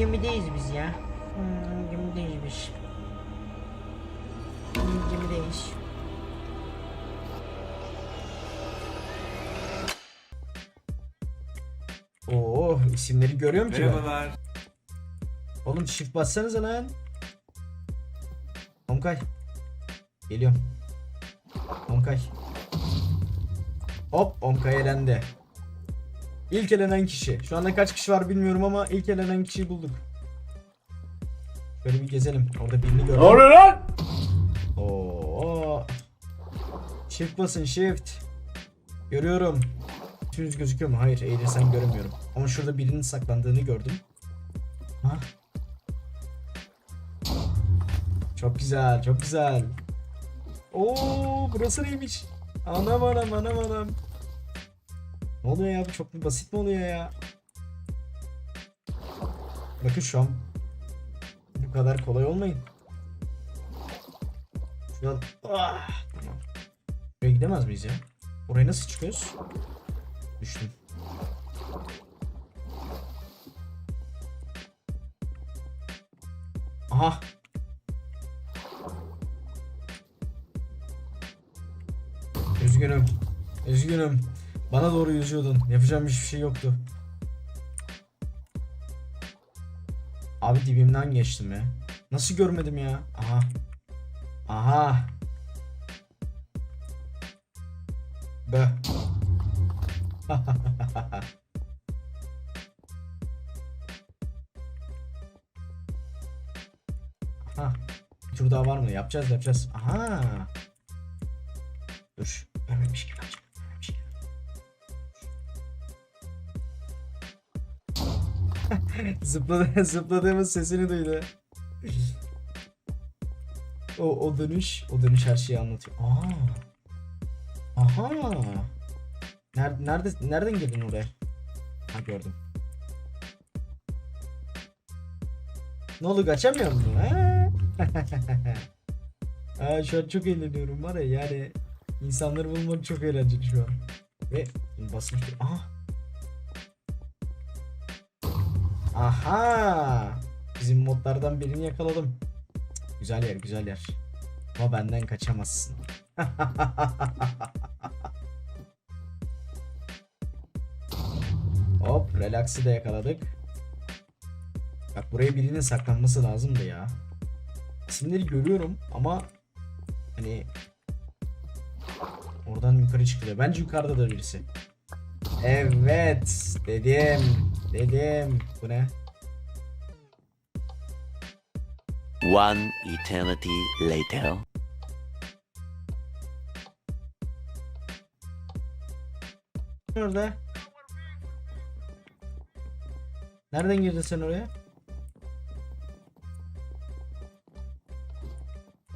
Gemideyiz biz ya. Hmm, gemideyiz biz. Hmm, gemideyiz. Oo isimleri görüyorum ki ben. Merhabalar. Oğlum shift bassanıza lan. Omkay. Geliyorum. Omkay. Hop Omkay elendi. İlk elenen kişi. Şu anda kaç kişi var bilmiyorum ama ilk elenen kişiyi bulduk. Şöyle bir gezelim. Orada birini gördüm. lan? Oo. Shift basın shift. Görüyorum. Yüzünüz gözüküyor mu? Hayır eğilirsen göremiyorum. Ama şurada birinin saklandığını gördüm. Ha? Çok güzel, çok güzel. Oo, burası neymiş? Anam anam anam anam. Ne oluyor ya? Bu çok basit mi oluyor ya? Bakın şu an bu kadar kolay olmayın. Şu an ah. Buraya gidemez miyiz ya? Oraya nasıl çıkıyoruz? Düştüm. Aha. Üzgünüm. Üzgünüm. Bana doğru yüzüyordun. Yapacağım hiçbir şey yoktu. Abi dibimden geçtim ya. Nasıl görmedim ya? Aha. Aha. Be. Aha. Bir tur daha var mı? Yapacağız yapacağız. Aha. Zıpladı, zıpladığımız sesini duydu. O, o dönüş, o dönüş her şeyi anlatıyor. Aa. Aha. Nerede, nerede, nereden girdin oraya? Ha gördüm. Ne oldu kaçamıyor musun? Ha? ha, şu an çok eğleniyorum var ya yani insanları bulmak çok eğlenceli şu an. Ve basmış. Aha. Aha. Bizim modlardan birini yakaladım. Güzel yer, güzel yer. Ama benden kaçamazsın. Hop, relax'ı da yakaladık. Bak buraya birinin saklanması lazımdı ya. İsimleri görüyorum ama hani oradan yukarı çıkıyor. Bence yukarıda da birisi. Evet, dedim. Dedim. Bu ne? One eternity later. Orada. Nereden girdin sen oraya?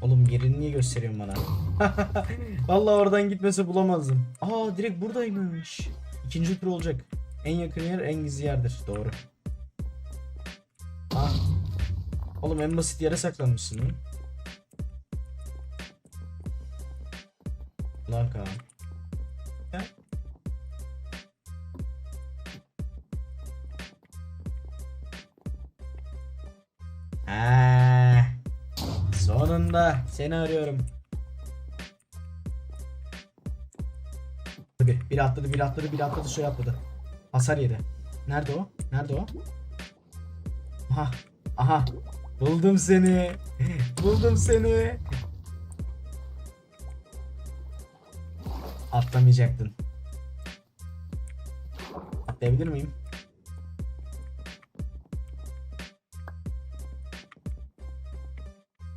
Oğlum yerini niye gösteriyorsun bana? Vallahi oradan gitmese bulamazdım. Aa direkt buradaymış. İkinci tur olacak. En yakın yer en gizli yerdir. Doğru. Ha. Oğlum en basit yere saklanmışsın mi? Lan Kaan. Sonunda seni arıyorum. Bir, biri atladı, biri atladı, biri atladı, şöyle atladı. Hasar yedi. Nerede o? Nerede o? Aha, aha. Buldum seni. Buldum seni. Atlamayacaktın. Atlayabilir miyim?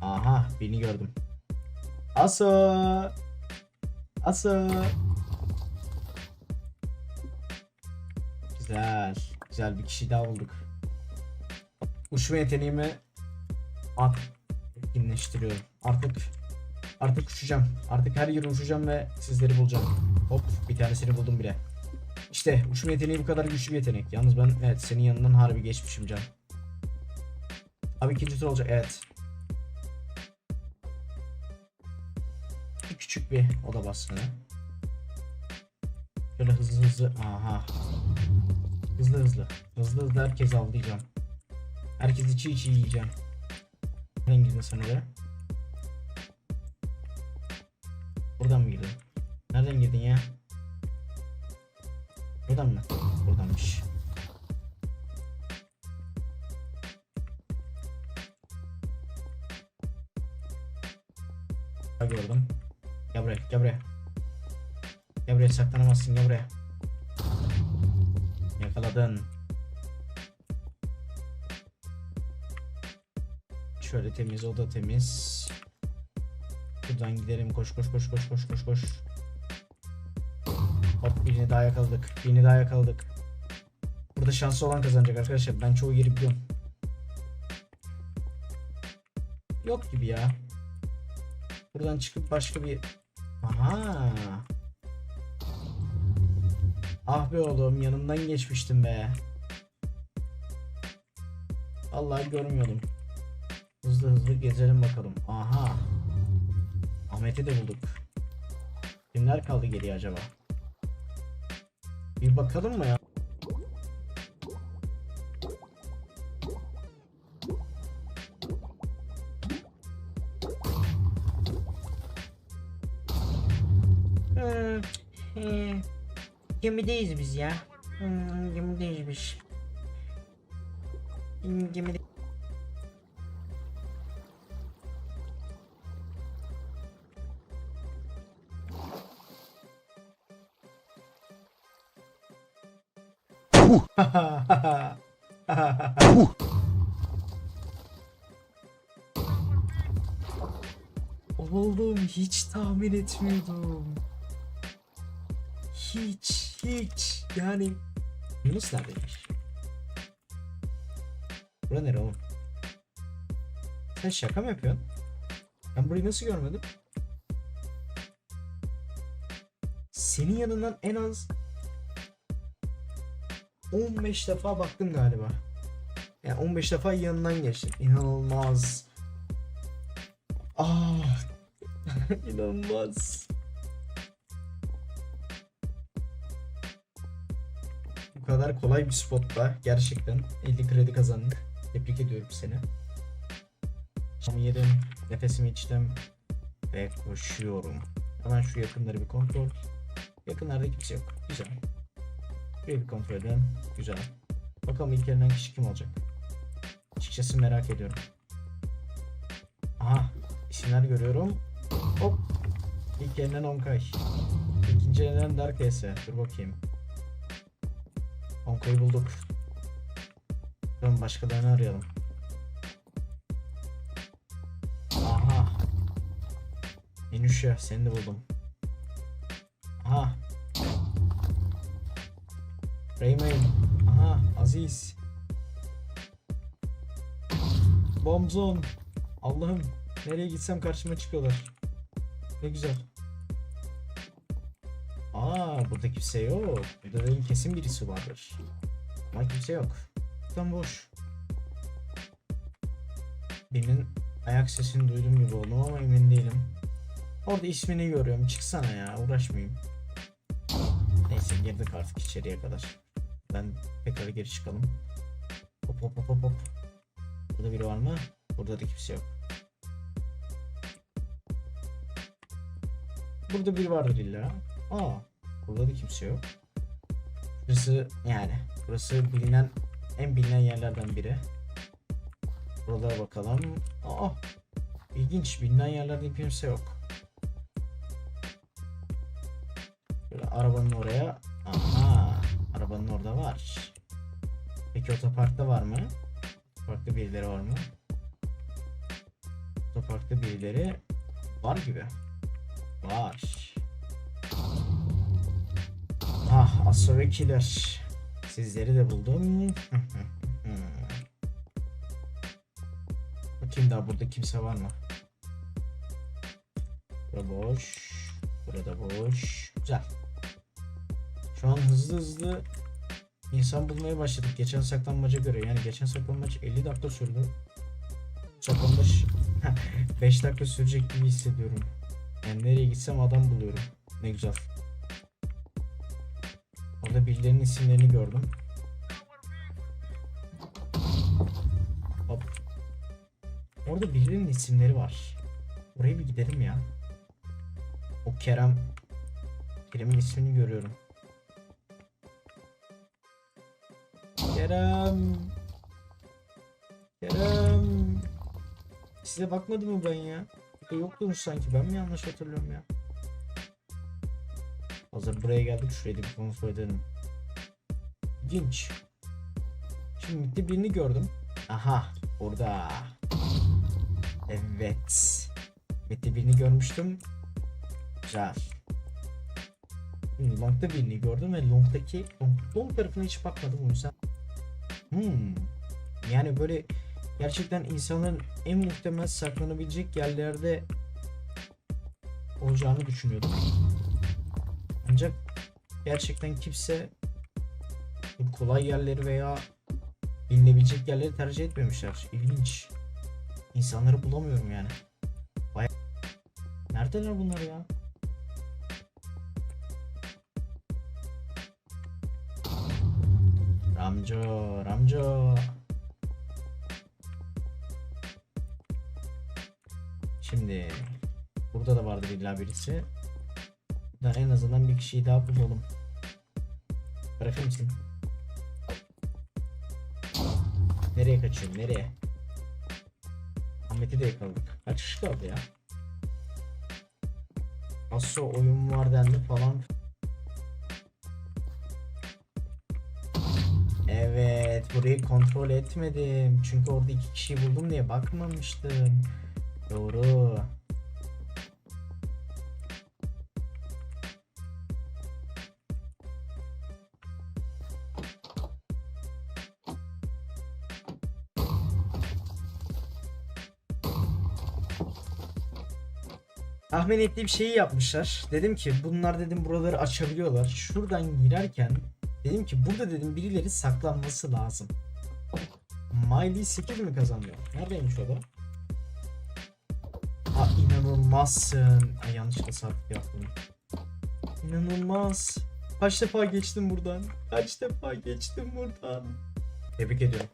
Aha birini gördüm. Aso. Aso. Güzel. Güzel bir kişi daha bulduk. Uçma yeteneğimi at etkinleştiriyorum. Artık artık uçacağım. Artık her yere uçacağım ve sizleri bulacağım. Hop bir tanesini buldum bile. İşte uçma yeteneği bu kadar güçlü bir yetenek. Yalnız ben evet senin yanından harbi geçmişim can. Abi ikinci tur olacak evet. Küçük bir oda baskını. Şöyle hızlı hızlı. Aha. Hızlı hızlı. Hızlı hızlı herkes avlayacağım. Herkesi çiğ çiğ yiyeceğim. Nereden girdin sen? Buradan mı girdin? Nereden girdin ya? Buradan mı? Buradanmış. Gördüm. Gel buraya, gel buraya. Gel buraya saklanamazsın, gel buraya. Yakaladın. Şöyle temiz, o da temiz. Buradan gidelim. Koş koş koş koş koş koş koş. Hop birini daha yakaladık. Birini daha yakaladık. Burada şanslı olan kazanacak arkadaşlar. Ben çoğu yeri biliyorum. Yok gibi ya. Buradan çıkıp başka bir... Aha. Ah be oğlum yanımdan geçmiştim be. Vallahi görmüyordum. Hızlı hızlı gezelim bakalım. Aha. Ahmet'i de bulduk. Kimler kaldı geriye acaba? Bir bakalım mı ya? Gemideyiz biz ya. Hmm, gemideyiz biz. Hmm, Gemide... Oğlum hiç tahmin etmiyordum. Hiç hiç yani Yunus neredeymiş? Bura nere oğlum? Sen şaka mı yapıyorsun? Ben burayı nasıl görmedim? Senin yanından en az 15 defa baktım galiba. Yani 15 defa yanından geçtim. İnanılmaz. Ah. İnanılmaz. Kadar kolay bir spotla gerçekten 50 kredi kazandık. Tebrik ediyorum seni. Şimdi yedim, nefesimi içtim ve koşuyorum. Hemen şu yakınları bir kontrol. Yakınlarda kimse yok. Güzel. Şurayı bir kontrol edelim. Güzel. Bakalım ilk elinden kişi kim olacak? Açıkçası merak ediyorum. Aha isimler görüyorum. Hop. İlk elinden Onkay. İkinci elinden Dark Ese. Dur bakayım. Onkay'ı bulduk. Bakalım başkalarını arayalım. Aha. Enüşe seni de buldum. Aha. Rayman. Aha Aziz. Bombzone. Allah'ım nereye gitsem karşıma çıkıyorlar. Ne güzel. Aa burada kimse yok. Burada kesin birisi vardır. Ama kimse yok. Tam boş. Birinin ayak sesini duydum gibi oldum ama emin değilim. Orada ismini görüyorum. Çıksana ya uğraşmayayım. Neyse girdik artık içeriye kadar. Ben tekrar geri çıkalım. Hop hop hop hop hop. Burada biri var mı? Burada da kimse yok. Burada biri vardır illa. Aa, burada da kimse yok. Burası yani burası bilinen en bilinen yerlerden biri. Buralara bakalım. Aa, ilginç bilinen yerlerde kimse yok. Böyle arabanın oraya. Aha, arabanın orada var. Peki otoparkta var mı? Otoparkta birileri var mı? Otoparkta birileri var gibi. Var. Ah ve Killer. Sizleri de buldum. Bakayım daha burada kimse var mı? Burada boş. Burada boş. Güzel. Şu an hızlı hızlı insan bulmaya başladık. Geçen saklanmaca göre. Yani geçen saklanmaç 50 dakika sürdü. Saklanmaç 5 dakika sürecek gibi hissediyorum. Yani nereye gitsem adam buluyorum. Ne güzel. Birilerinin isimlerini gördüm. Orada birinin isimleri var. Oraya bir gidelim ya. O Kerem Kerem'in ismini görüyorum. Kerem. Kerem. Size bakmadım mı ben ya? Yoktunuz sanki. Ben mi yanlış hatırlıyorum ya? Hazır buraya geldik. Şurayı da bir kontrol edelim. İlginç. Şimdi mitte birini gördüm. Aha. Orada. Evet. Mitte birini görmüştüm. Güzel. Şimdi Long'da birini gördüm ve Long'daki Long, Long tarafına hiç bakmadım o yüzden. Hmm. Yani böyle gerçekten insanların en muhtemel saklanabilecek yerlerde olacağını düşünüyordum. Ancak gerçekten kimse kolay yerleri veya bilinebilecek yerleri tercih etmemişler. İlginç. İnsanları bulamıyorum yani. Baya... Neredeler bunlar ya? Ramco, Ramco. Şimdi burada da vardır illa birisi. Buradan en azından bir kişiyi daha bulalım. Bırakır mısın? Nereye kaçıyorsun? Nereye? Ahmet'i de yakaladık. Kaç kişi kaldı ya? Nasıl oyun var dendi falan. Evet, burayı kontrol etmedim. Çünkü orada iki kişiyi buldum diye bakmamıştım. Doğru. Tahmin ettiğim şeyi yapmışlar. Dedim ki bunlar dedim buraları açabiliyorlar. Şuradan girerken dedim ki burada dedim birileri saklanması lazım. Miley 8 mi kazanıyor? Neredeymiş o da? Aa inanılmazsın. Ay yanlışlıkla sabit yaptım. İnanılmaz. Kaç defa geçtim buradan? Kaç defa geçtim buradan? Tebrik ediyorum.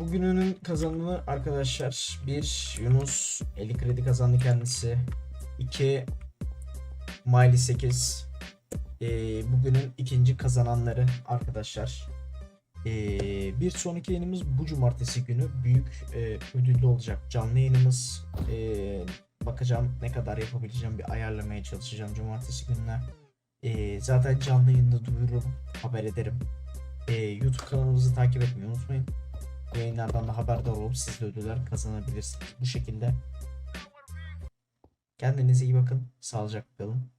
Bugünün kazananı arkadaşlar 1 Yunus 50 kredi kazandı kendisi. 2 Miley 8 Ee, bugünün ikinci kazananları arkadaşlar. Ee, bir sonraki yayınımız bu cumartesi günü. Büyük e, ödüllü olacak canlı yayınımız. Ee, bakacağım ne kadar yapabileceğim bir ayarlamaya çalışacağım cumartesi gününe. Ee, zaten canlı yayında duyururum haber ederim. Ee, YouTube kanalımızı takip etmeyi unutmayın yayınlardan da haberdar olup siz de ödüller kazanabilirsiniz. Bu şekilde kendinize iyi bakın. Sağlıcakla kalın.